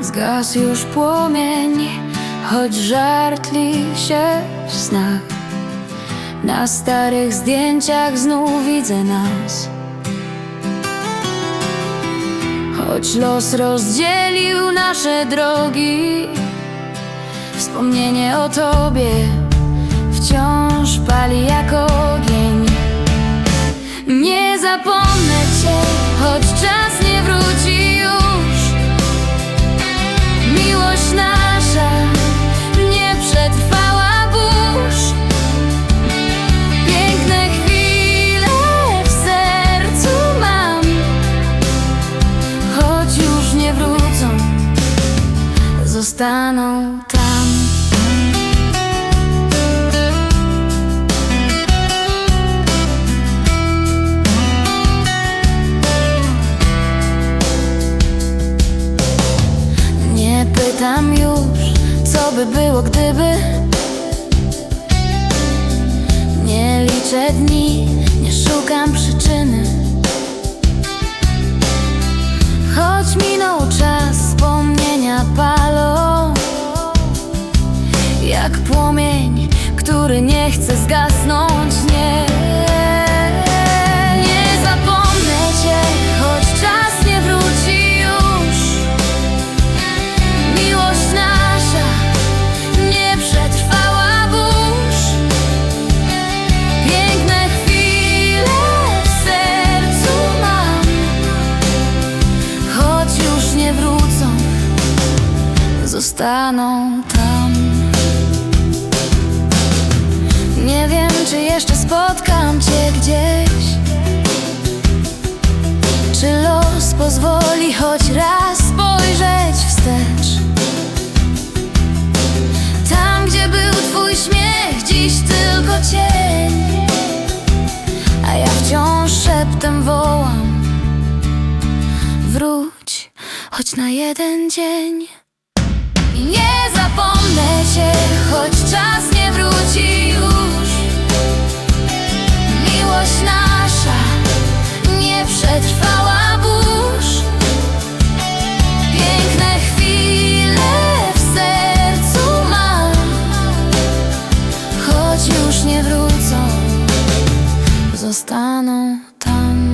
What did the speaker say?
Zgasł już płomień, choć żartli się w snach. Na starych zdjęciach znów widzę nas. Choć los rozdzielił nasze drogi, wspomnienie o tobie wciąż pali jak ogień. Nie zapomnę zostaną tam. Nie pytam już, co by było gdyby Nie liczę dni, nie szukam przyczyny który nie chce zgasnąć, nie. Nie zapomnę cię, choć czas nie wróci już. Miłość nasza nie przetrwała burz. Piękne chwile w sercu mam. Choć już nie wrócą, zostaną tam czy jeszcze spotkam cię gdzieś? Czy los pozwoli choć raz spojrzeć wstecz? Tam, gdzie był twój śmiech, dziś tylko cień. A ja wciąż szeptem wołam Wróć, choć na jeden dzień. I nie już nie wrócą, zostaną tam.